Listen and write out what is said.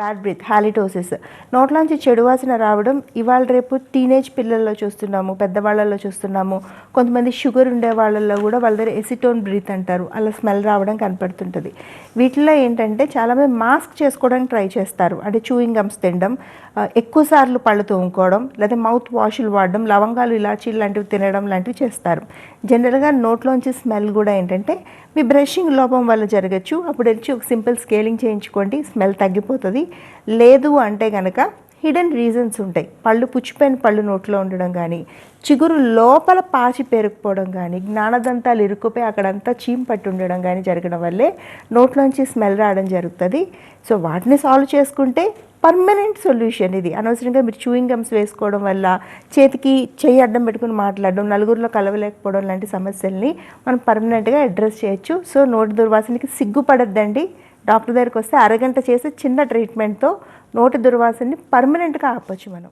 Bad breath halitosis. నోట్లోంచి చెడు వాసన రావడం ఇవాళ రేపు టీనేజ్ పిల్లల్లో చూస్తున్నాము పెద్దవాళ్ళల్లో చూస్తున్నాము కొంతమంది షుగర్ ఉండే వాళ్ళల్లో కూడా వాళ్ళ దగ్గర ఎసిటోన్ బ్రీత్ అంటారు. అలా స్మెల్ రావడం కనపడుతుంటుంది. వీటిలో ఏంటంటే చాలామంది మాస్క్ చేసుకోవడానికి ట్రై చేస్తారు. అంటే చూయింగ్ గమ్స్ తినడం ఎక్కువసార్లు ఎక్కువ సార్లు పళ్ళు తోముకోవడం లేదా మౌత్ వాషులు వాడడం లవంగాలు ఇలాచీలు లాంటివి తినడం లాంటివి చేస్తారు. జనరల్గా నోట్లోంచి స్మెల్ కూడా ఏంటంటే మీ బ్రషింగ్ లోపం వల్ల జరగచ్చు. అప్పుడు వచ్చి ఒక సింపుల్ స్కేలింగ్ చేయించుకోండి స్మెల్ తగ్గిపోతుంది. లేదు అంటే కనుక హిడెన్ రీజన్స్ ఉంటాయి. పళ్ళు పుచ్చిపోయిన పళ్ళు నోట్లో ఉండడం కానీ చిగురు లోపల పాచి పేరుకుపోవడం కానీ జ్ఞానదంతాలు ఇరుక్కుపోయి అక్కడంతా చీమ్ పట్టి ఉండడం కానీ జరగడం వల్లే నోట్లోంచి స్మెల్ రావడం జరుగుతుంది. సో వాటిని సాల్వ్ చేసుకుంటే పర్మనెంట్ సొల్యూషన్ ఇది. అనవసరంగా మీరు చూయింగ్ గమ్స్ వేసుకోవడం వల్ల చేతికి చెయ్యి అడ్డం పెట్టుకుని మాట్లాడడం నలుగురిలో కలవలేకపోవడం లాంటి సమస్యల్ని మనం పర్మనెంట్గా అడ్రస్ చేయొచ్చు. సో నోటి దుర్వాసనకి సిగ్గుపడద్దండి. డాక్టర్ దగ్గరికి వస్తే అరగంట చేసి చిన్న ట్రీట్మెంట్తో నోటి దుర్వాసనని పర్మనెంట్గా ఆపొచ్చు మనం.